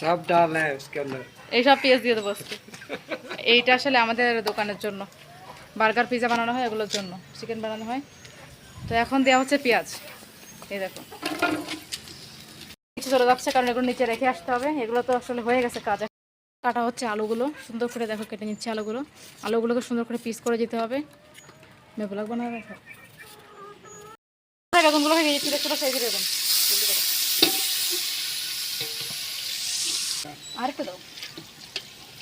সব ডাল হ্যাঁ, হ্যাঁ। এই সব পেঁয়াজ দিয়ে দেবো এইটা আসলে আমাদের দোকানের জন্য। বার্গার পিজা বানানো হয় এগুলোর জন্য। চিকেন বানানো হয়। তো এখন দেওয়া হচ্ছে পেঁয়াজ। এই দেখো। নিচে চলে যাচ্ছে কারণ এগুলো নিচে রেখে আসতে হবে। এগুলো তো আসলে হয়ে গেছে কাজ। কাটা হচ্ছে আলুগুলো। সুন্দর করে দেখো কেটে নিচ্ছে আলুগুলো। আলুগুলোকে সুন্দর করে পিস করে যেতে হবে। বেগুলো বানাবে। দেখো বেগুনগুলো হয়ে গেছে দেখতে পাচ্ছি? বেগুন। আর একটু দাও।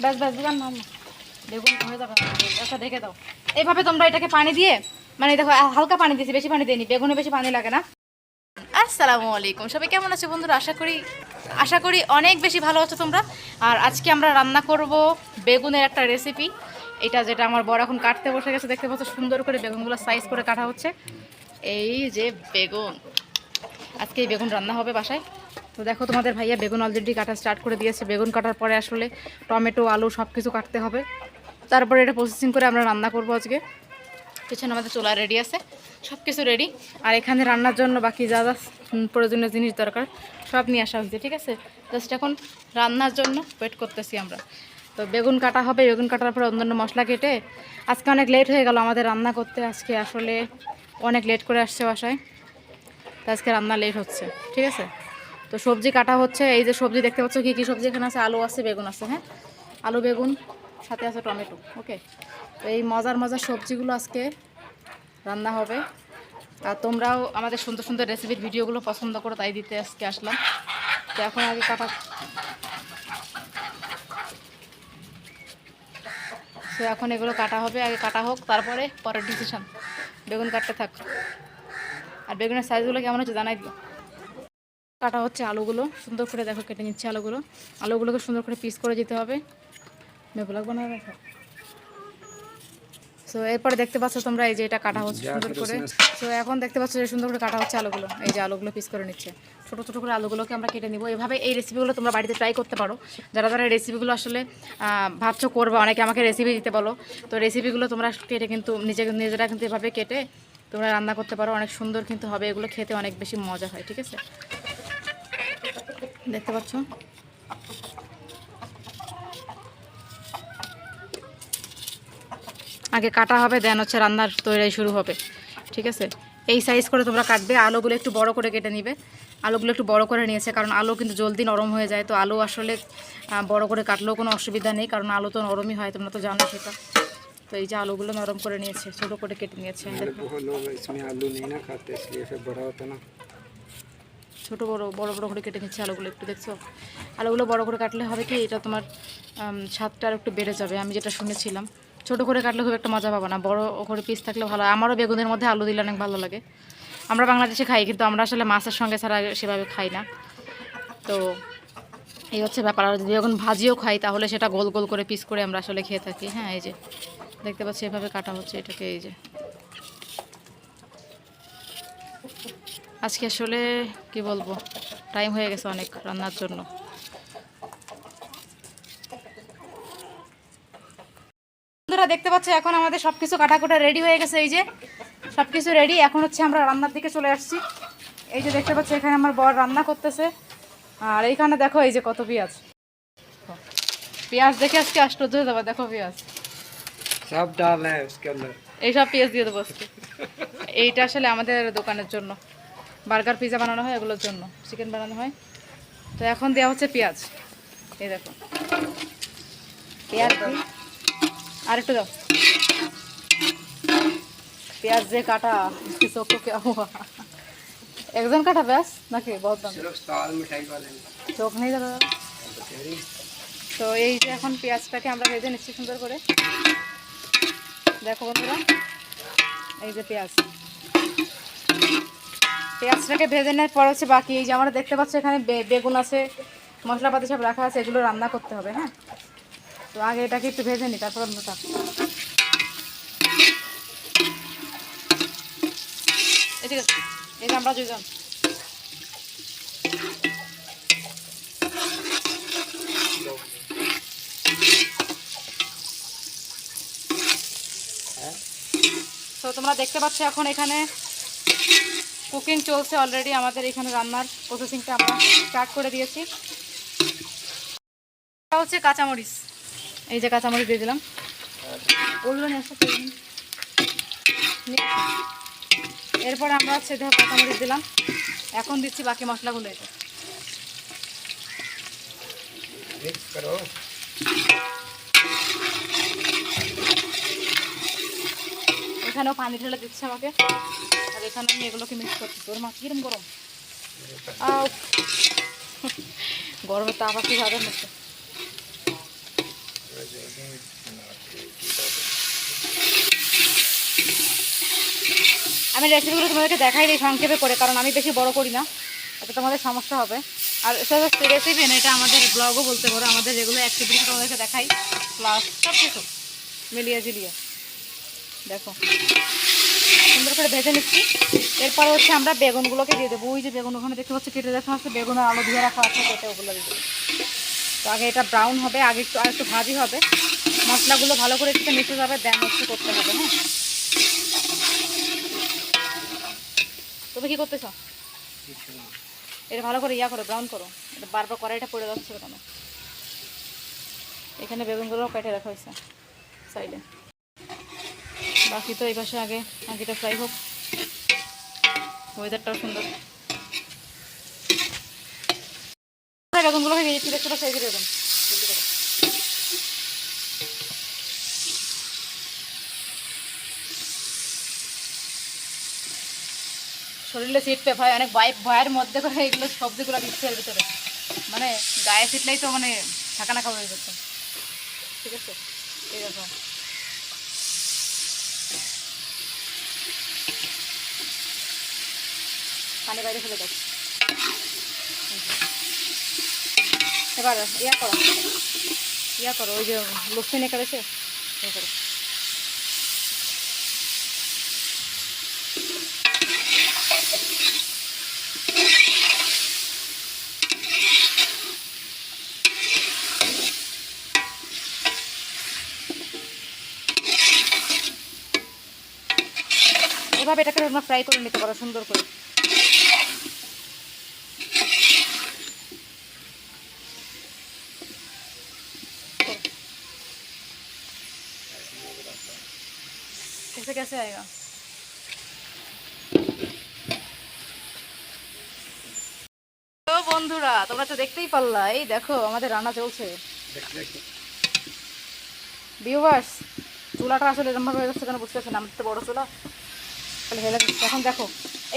ব্যাস ব্যাস দিলাম না না। বেগুন হয়ে যাবে। আচ্ছা ঢেকে দাও। এইভাবে তোমরা এটাকে পানি দিয়ে মানে দেখো হালকা পানি দিয়েছি, বেশি পানি দিইনি বেগুনে বেশি পানি লাগে না। আসসালামু আলাইকুম। সবাই কেমন আছো বন্ধুরা? আশা করি আশা করি অনেক বেশি ভালো আছো তোমরা। আর আজকে আমরা রান্না করব বেগুনের একটা রেসিপি এটা যেটা আমার বড় এখন কাটতে বসে গেছে, দেখতে পাচ্ছ, সুন্দর করে বেগুনগুলো সাইজ করে কাটা হচ্ছে। এই যে বেগুন। আজকে এই বেগুন রান্না হবে বাসায়। তো দেখো তোমাদের ভাইয়া বেগুন অলরেডি কাটা স্টার্ট করে দিয়েছে। বেগুন কাটার পরে আসলে টমেটো, আলু সব কিছু কাটতে হবে। তারপরে এটা প্রসেসিং করে আমরা রান্না করব আজকে। পিছনে আমাদের চোলা রেডি আছে। সব কিছু রেডি আর এখানে রান্নার জন্য বাকি যা যা প্রয়োজনীয় জিনিস দরকার, সব নিয়ে আসা হয়েছে, ঠিক আছে? জাস্ট এখন রান্নার জন্য ওয়েট করতেছি আমরা। তো বেগুন কাটা হবে। বেগুন কাটার পরে অন্যান্য মশলা কেটে আজকে অনেক লেট হয়ে গেল আমাদের রান্না করতে। আজকে আসলে অনেক লেট করে আসছে বাসায়। তো আজকে রান্না লেট হচ্ছে, ঠিক আছে? তো সবজি কাটা হচ্ছে, এই যে সবজি দেখতে পাচ্ছ, কী কী সবজি এখানে আছে? আলু আছে, বেগুন আছে হ্যাঁ? আলু, বেগুন, সাথে আছে টমেটো, ওকে? তো এই মজার মজার সবজিগুলো আজকে রান্না হবে। আর তোমরাও আমাদের সুন্দর সুন্দর রেসিপির ভিডিওগুলো পছন্দ করো, তাই দিতে আজকে আসলাম। তো এখন আগে কাটা তো এখন এগুলো কাটা হবে, আগে কাটা হোক, তারপরে পরের ডিসিশন বেগুন কাটতে থাক। আর বেগুনের সাইজগুলো কেমন হচ্ছে জানাই দিও। কাটা হচ্ছে আলুগুলো। সুন্দর করে দেখো কেটে নিচ্ছে আলুগুলো। আলুগুলোকে সুন্দর করে পিস করে যেতে হবে। মেপো লাগবে না দেখো তো এরপরে দেখতে পাচ্ছ তোমরা এই যে এটা কাটা হচ্ছে সুন্দর করে। তো এখন দেখতে পাচ্ছ যে সুন্দর করে কাটা হচ্ছে আলুগুলো। এই যে আলুগুলো পিস করে নিচ্ছে। ছোটো ছোটো করে আলুগুলোকে আমরা কেটে নিব। এভাবে এই রেসিপিগুলো তোমরা বাড়িতে ট্রাই করতে পারো। যারা যারা রেসিপিগুলো আসলে ভাবছ করবে অনেকে আমাকে রেসিপি দিতে বলো। তো রেসিপিগুলো তোমরা কেটে কিন্তু নিজে নিজেরা কিন্তু এভাবে কেটে তোমরা রান্না করতে পারো। অনেক সুন্দর কিন্তু হবে। এগুলো খেতে অনেক বেশি মজা হয় ঠিক আছে? দেখতে পাচ্ছ? আগে কাটা হবে দেন হচ্ছে রান্নার তৈরি শুরু হবে। ঠিক আছে? এই সাইজ করে তোমরা কাটবে। আলুগুলো একটু বড় করে কেটে নিবে। আলুগুলো একটু বড় করে নিয়েছে, কারণ আলু কিন্তু জলদি নরম হয়ে যায়। তো আলু আসলে বড় করে কাটলেও কোনো অসুবিধা নেই, কারণ আলু তো নরমই হয়, তোমরা তো জানো সেটা। তো এই যে আলুগুলো নরম করে নিয়েছে, ছোটো করে কেটে নিয়েছে। ছোট বড় বড় বড় করে কেটে নিচ্ছি আলুগুলো একটু, দেখছ? আলুগুলো বড় করে কাটলে হবে কি, এটা তোমার স্বাদটা আর একটু বেড়ে যাবে, আমি যেটা শুনেছিলাম। ছোট করে কাটলে খুব একটা মজা পাবো না, বড় করে পিস থাকলে ভালো। আমারও বেগুনের মধ্যে আলু দিলে অনেক ভালো লাগে। আমরা বাংলাদেশে খাই, কিন্তু আমরা আসলে মাছের সঙ্গে ছাড়া সেভাবে খাই না। তো এই হচ্ছে ব্যাপার। আর যদি যখন ভাজিও খাই, তাহলে সেটা গোল গোল করে পিস করে আমরা আসলে খেয়ে থাকি। হ্যাঁ এই যে, দেখতে পাচ্ছি, এভাবে কাটা হচ্ছে এটাকে, এই যে। আজকে আসলে কি বলব টাইম হয়ে গেছে অনেক রান্নার জন্য। বন্ধুরা দেখতে পাচ্ছ এখন আমাদের সব কিছু কাটাকুটা রেডি হয়ে গেছে। এই যে সব কিছু রেডি এখন হচ্ছে আমরা রান্নার দিকে চলে আসছি। এই যে দেখতে পাচ্ছি এখানে আমার বর রান্না করতেছে। আর এইখানে দেখো এই যে কত পেঁয়াজ। পেঁয়াজ দেখে আজকে আশ্চর্য হয়ে যাব দেখো পেঁয়াজ। সব ডাল হ্যাঁ, এইসব পেঁয়াজ দিয়ে দেবো আজকে। এইটা আসলে আমাদের দোকানের জন্য। বার্গার পিজা বানানো হয় এগুলোর জন্য চিকেন বানানো হয়। তো এখন দেওয়া হচ্ছে পেঁয়াজ। এই দেখো। পেঁয়াজ আর একটু দাও। পেঁয়াজ যে কাটা চোখ একজন কাটা ব্যাস নাকি বহুত চোখ নেই দাদা। তো এই যে এখন পেঁয়াজটাকে আমরা ভেজে নিচ্ছি সুন্দর করে। দেখো বন্ধুরা এই যে পেঁয়াজ। পেঁয়াজটাকে ভেজে নেওয়ার পর হচ্ছে বাকি এই যে আমরা দেখতে পাচ্ছি এখানে বেগুন আছে, মশলাপাতি সব রাখা আছে, এগুলো রান্না করতে হবে হ্যাঁ? তো আগে এটাকে একটু ভেজে নিই, তারপর যে আমরা দুজন। তো তোমরা দেখতে পাচ্ছ এখন এখানে কুকিং চলছে অলরেডি আমাদের এখানে রান্নার প্রসেসিংটা আমরা স্টার্ট করে দিয়েছি। হচ্ছে কাঁচামরিচ। এই যে কাঁচামরিচ দিয়ে দিলাম। ওগুলো। এরপরে আমরা হচ্ছে দেখো কাঁচামরিচ দিলাম। এখন দিচ্ছি বাকি মশলাগুলো এটা এখানেও পানি ঢেলে দিচ্ছে আমাকে। আর এখানে আমি এগুলোকে মিক্স করছি। তোর মা কিরম গরম? আউ গরমের তাপ আসছে সাদের মধ্যে আমি রেসিপিগুলো তোমাদেরকে দেখাই দিই সংক্ষেপে করে, কারণ আমি বেশি বড় করি না। এতে তোমাদের সমস্যা হবে। আর সেটা রেসিপি না এটা আমাদের ব্লগও বলতে পারো। আমাদের যেগুলো অ্যাক্টিভিটি তোমাদেরকে দেখাই প্লাস সব কিছু মিলিয়ে ঝিলিয়ে দেখো। সুন্দর করে ভেজে নিচ্ছি। এরপর হচ্ছে আমরা বেগুনগুলোকে দিয়ে দেবো। ওই যে বেগুন ওখানে দেখতে পাচ্ছি, কেটে দেখা আছে, বেগুন আলু দিয়ে রাখা আছে, কেটে ওগুলো দিয়ে দেবো। তো আগে এটা ব্রাউন হবে, আগে একটু আর একটু ভাজি হবে। মশলাগুলো ভালো করে একটু মিশে যাবে দেন হচ্ছে করতে হবে হ্যাঁ? তুমি কি করতেছ? এটা ভালো করে ইয়া করো ব্রাউন করো। এটা বারবার কড়াইটা পড়ে যাচ্ছে কেন এখানে বেগুনগুলো কেটে রাখা হয়েছে সাইডে বাকি তো এই পাশে আগে আগেটা ফ্রাই হোক। ওয়েদারটাও সুন্দর। বেগুনগুলোকে দিয়ে ছোটো ছোটো সাইজে বেগুন জলদি করো। শরীরে ছিটপে ভয় অনেক ভয় ভয়ের মধ্যে করে এগুলো সবজিগুলো দিচ্ছে এর ভিতরে। মানে গায়ে ছিটলেই তো মানে থাকা না খাওয়া হয়ে যেত ঠিক আছে? এই পানি বাইরে ফেলে দাও। এবার ইয়া করো। ইয়া করো, ওই যে লক্ষ্মী নেকা রয়েছে ইয়া করো। এভাবে এটাকে তোমরা ফ্রাই করে নিতে পারো সুন্দর করে। कैसे कैसे आएगा তো বন্ধুরা তোমরা তো দেখতেই পারলা এই দেখো আমাদের রান্না চলছে देख देखो ভিউয়ার্স চুলাটা আসলে এরকমভাবে হয়ে যাচ্ছে কেন বুঝতে পারছি না আমাদের তো বড় চুলা তাহলে হেলে দিচ্ছে এখন দেখো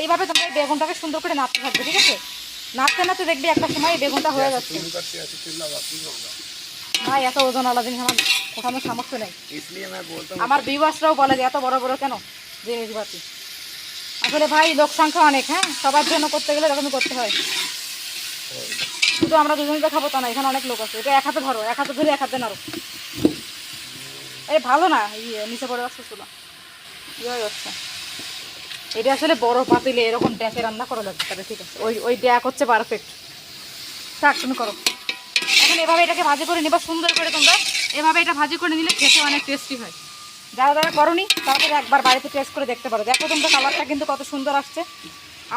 এইভাবে তোমরা এই বেগুনটাকে সুন্দর করে নাড়তে থাকবে ঠিক আছে নাড়তে নাড়তে দেখবি একটা সময় এই বেগুনটা হয়ে যাচ্ছে ভাই এত ওজন আলা জিনিস আমার ওঠানোর সামর্থ্য নেই। আমার বিবাসরাও বলে যে এত বড় বড় কেন জিনিসপাতি আসলে ভাই লোক সংখ্যা অনেক হ্যাঁ? সবার জন্য করতে গেলে এরকমই করতে হয়। শুধু আমরা দুজনকে খাব তা না এখানে অনেক লোক আছে। এটা এক হাতে ধরো এক হাতে ধরে এক হাতে নাড়ো। এই ভালো না ইয়ে নিচে পড়ে আসছে শুধু ইয়ে হচ্ছে। এটা আসলে বড় পাতিলে এরকম ড্যাকে রান্না করা লাগবে তাহলে ঠিক আছে। ওই ওই ড্যাক হচ্ছে পারফেক্ট থাক তুমি করো। এখন এভাবে এটাকে ভাজি করে নিবা, সুন্দর করে তোমরা। এভাবে এটা ভাজি করে নিলে খেতে অনেক টেস্টি হয়। যারা যারা করনি, তাদের একবার বাড়িতে টেস্ট করে দেখতে পারো। দেখো তোমরা কালারটা কিন্তু কত সুন্দর আসছে।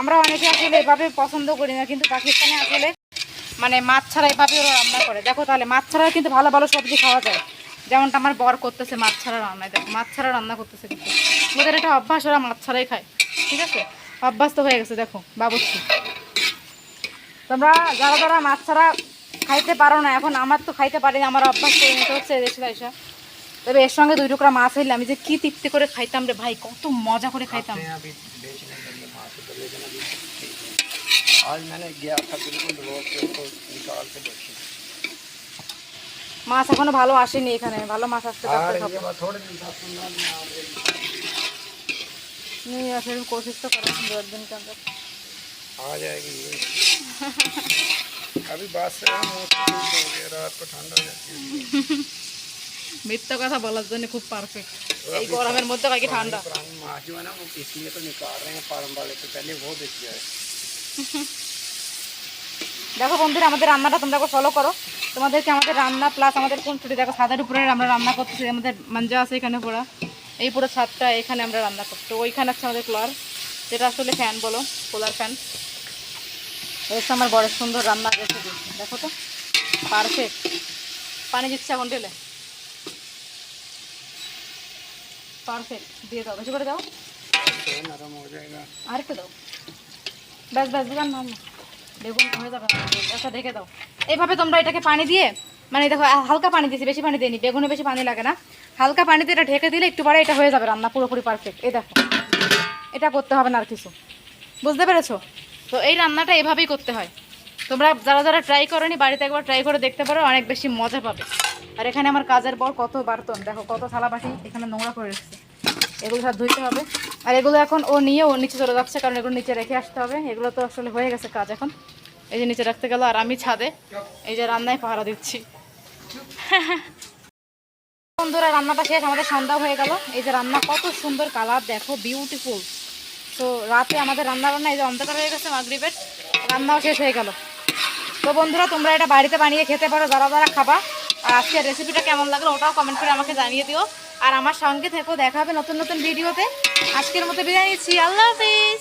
আমরা অনেকে আসলে এভাবে পছন্দ করি না, কিন্তু পাকিস্তানে আসলে মানে মাছ ছাড়া এভাবে ওরা রান্না করে। দেখো তাহলে, মাছ ছাড়া কিন্তু ভালো ভালো সবজি খাওয়া যায়। যেমনটা আমার বর করতেছে মাছ ছাড়া রান্নায়। দেখো, মাছ ছাড়া রান্না করতেছে কিন্তু। ওদের এটা অভ্যাস, ওরা মাছ ছাড়াই খায়। ঠিক আছে? অভ্যাস তো হয়ে গেছে, দেখো বাবুচ্ছি তোমরা যারা যারা মাছ ছাড়া খাইতে পারো না এখন আমার তো খাইতে পারি না আমার অভ্যাস করে নিতে হচ্ছে দেশে এসে তবে এর সঙ্গে দুই টুকরা মাছ হইলে আমি যে কি তৃপ্তি করে খাইতাম রে ভাই কত মজা করে খাইতাম अपने यहाँ भी बेचने के लिए माँ से लेकिन अभी आज मैंने गया था बिल्कुल रोड पे तो निकाल के देखी মাছ এখনো ভালো আসেনি এখানে ভালো মাছ আসতে आ পারতে रही খাবো है बस थोड़े दिन बाद पंद्रह दिन आ रही नहीं या फिर कोशिश तो करो दो दिन के अंदर आ जाएगी ये अभी बात से हम मौसम ठीक हो गया रात को ठंडा हो जाती है মিথ্যা কথা বলার জন্য খুব পারফেক্ট এই গরমের মধ্যে কাকি ঠান্ডা पुरानी माँ जो है ना वो इसलिए तो निकाल रहे हैं फार्म वाले तो पहले वो बेच गया है দেখো বন্ধুরা আমাদের রান্নাটা তোমরা ফলো করো তোমাদেরকে আমাদের রান্না প্লাস আমাদের কোন ছুটি দেখো ছাদের উপরে আমরা রান্না করতেছি আমাদের মাঞ্জা আছে এখানে পুরো এই পুরো ছাদটা এখানে আমরা রান্না করছি তো ওইখানে আছে আমাদের কুলার যেটা আসলে ফ্যান বলো কুলার ফ্যান এসে আমার বড় সুন্দর রান্নার রেসিপি দেখো তো পারফেক্ট পানি দিচ্ছে এখন ঢেলে পারফেক্ট দিয়ে দাও, বেশি করে দাও। আর একটু দাও। ব্যাস ব্যাস দিলাম না বেগুন হয়ে যাবে আচ্ছা দেখে দাও। এইভাবে তোমরা এটাকে পানি দিয়ে মানে দেখো হালকা পানি দিয়েছি, বেশি পানি দিইনি। বেগুনে বেশি পানি লাগে না। হালকা পানিতে এটা ঢেকে দিলে একটু পরে এটা হয়ে যাবে রান্না পুরোপুরি পারফেক্ট এই দেখো, এটা করতে হবে না আর কিছু। বুঝতে পেরেছ? তো এই রান্নাটা এভাবেই করতে হয়। তোমরা যারা যারা ট্রাই করোনি, বাড়িতে একবার ট্রাই করে দেখতে পারো, অনেক বেশি মজা পাবে। আর এখানে আমার কাজের পর কত বার্তন, দেখো কত থালা বাটি এখানে নোংরা করে রেখেছে। এগুলো সব ধুইতে হবে। আর এগুলো এখন ও নিয়ে ও নিচে চলে যাচ্ছে, কারণ এগুলো নিচে রেখে আসতে হবে। এগুলো তো আসলে হয়ে গেছে কাজ এখন। এই যে নিচে রাখতে গেল, আর আমি ছাদে এই যে রান্নায় পাহারা দিচ্ছি। বন্ধুরা, রান্নাটা শেষ, আমাদের সন্ধ্যা হয়ে গেল। এই যে রান্না, কত সুন্দর কালার, দেখো বিউটিফুল তো রাতে আমাদের রান্না বান্না এই যে অন্ধকার হয়ে গেছে মাগরিবের, রান্নাও শেষ হয়ে গেল। তো বন্ধুরা, তোমরা এটা বাড়িতে বানিয়ে খেতে পারো, যারা যারা খাবা। আর আজকের রেসিপিটা কেমন লাগল ওটাও কমেন্ট করে আমাকে জানিয়ে দিও। আর আমার সঙ্গে থেকো, দেখা হবে নতুন নতুন ভিডিওতে আজকের মতো বিদায় নিচ্ছি, আল্লাহ হাফিজ।